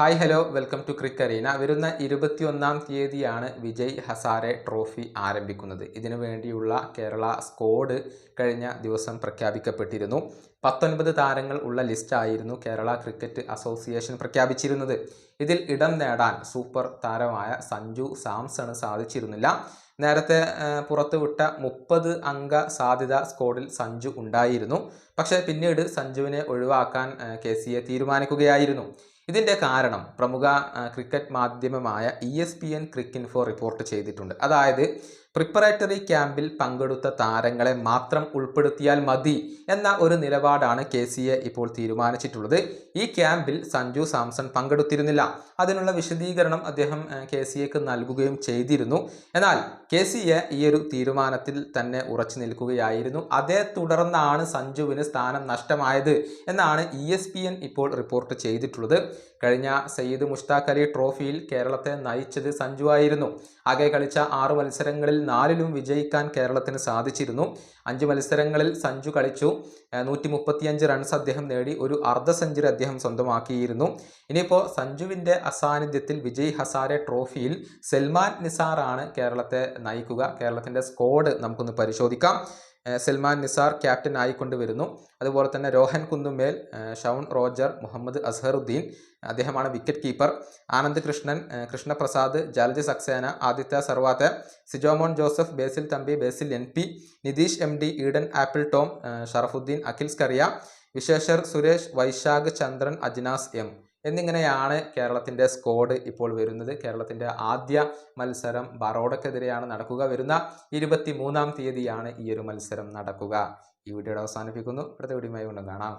Hi hello welcome to Crick Arena. വരുന്ന ഇരുപത്തിയൊന്നാം തീയതിയാണ് വിജയ് ഹസാരെ ട്രോഫി ആരംഭിക്കുന്നത്. ഇതിനു വേണ്ടിയുള്ള കേരള സ്ക്വാഡ് കഴിഞ്ഞ ദിവസം പ്രഖ്യാപിക്കപ്പെട്ടിരുന്നു. പത്തൊൻപത് താരങ്ങൾ ഉള്ള ലിസ്റ്റായിരുന്നു കേരള ക്രിക്കറ്റ് അസോസിയേഷൻ പ്രഖ്യാപിച്ചിരുന്നത്. ഇതിൽ ഇടം നേടാൻ സൂപ്പർ താരമായ സഞ്ജു സാംസണ് സാധിച്ചിരുന്നില്ല. നേരത്തെ പുറത്തുവിട്ട മുപ്പത് അംഗ സാധ്യത സ്കോഡിൽ സഞ്ജു ഉണ്ടായിരുന്നു. പക്ഷേ പിന്നീട് സഞ്ജുവിനെ ഒഴിവാക്കാൻ കെ തീരുമാനിക്കുകയായിരുന്നു. ഇതിന്റെ കാരണം പ്രമുഖ ക്രിക്കറ്റ് മാധ്യമമായ E S P N Cricinfo report ചെയ്തിട്ടുണ്ട്. അതായത് പ്രിപ്പറേറ്ററി ക്യാമ്പിൽ പങ്കെടുത്ത താരങ്ങളെ മാത്രം ഉൾപ്പെടുത്തിയാൽ മതി എന്ന ഒരു നിലപാടാണ് കെ സി എ ഇപ്പോൾ തീരുമാനിച്ചിട്ടുള്ളത്. ഈ ക്യാമ്പിൽ സഞ്ജു സാംസൺ പങ്കെടുത്തിരുന്നില്ല. അതിനുള്ള വിശദീകരണം അദ്ദേഹം കെ സി എക്ക് നൽകുകയും ചെയ്തിരുന്നു. എന്നാൽ കെ സി എ ഈ ഒരു തീരുമാനത്തിൽ തന്നെ ഉറച്ചു നിൽക്കുകയായിരുന്നു. അതേ തുടർന്നാണ് സഞ്ജുവിന് സ്ഥാനം നഷ്ടമായത് എന്നാണ് ഇ എസ് പി എൻ ഇപ്പോൾ റിപ്പോർട്ട് ചെയ്തിട്ടുള്ളത്. കഴിഞ്ഞ സയ്യിദ് മുഷ്താഖ് അലി ട്രോഫിയിൽ കേരളത്തെ നയിച്ചത് സഞ്ജു ആയിരുന്നു. ആകെ കളിച്ച ആറ് മത്സരങ്ങളിൽ നാലിലും വിജയിക്കാൻ കേരളത്തിന് സാധിച്ചിരുന്നു. അഞ്ച് മത്സരങ്ങളിൽ സഞ്ജു കളിച്ചു. നൂറ്റി മുപ്പത്തിയഞ്ച് റൺസ് അദ്ദേഹം നേടി. ഒരു അർദ്ധ സെഞ്ചുറി അദ്ദേഹം സ്വന്തമാക്കിയിരുന്നു. ഇനിയിപ്പോൾ സഞ്ജുവിന്റെ അസാന്നിധ്യത്തിൽ വിജയ് ഹസാരെ ട്രോഫിയിൽ സൽമാൻ നിസാറാണ് കേരളത്തെ നയിക്കുക. കേരളത്തിന്റെ സ്കോഡ് നമുക്കൊന്ന് പരിശോധിക്കാം. സൽമാൻ നിസാർ ക്യാപ്റ്റൻ ആയിക്കൊണ്ട് വരുന്നു അതുപോലെ തന്നെ രോഹൻ കുന്നുമേൽ ഷൗൺ റോജർ മുഹമ്മദ് അസ്ഹറുദ്ദീൻ അദ്ദേഹമാണ് wicket keeper Anand Krishnan Krishnaprasad Jalaj Saxena Aditya Sarwate Sijomon Joseph Basil Thampi Basil N P Nitheesh M D Eden Apple Tom Sharafuddeen Akhil Scaria Vishweshwar Suresh Vaisakh Chandran Ajnas M. എന്നിങ്ങനെയാണ് കേരളത്തിന്റെ squad ഇപ്പോൾ വരുന്നത്. കേരളത്തിന്റെ ആദ്യ മത്സരം ബറോഡക്കെതിരെയാണ് നടക്കുക. വരുന്ന ഇരുപത്തി മൂന്നാം തീയതിയാണ് ഈ ഒരു മത്സരം നടക്കുക. ഈ വീഡിയോയുടെ അവസാനിപ്പിക്കുന്നു. അടുത്ത വീഡിയോയുമായി കൊണ്ടും കാണാം.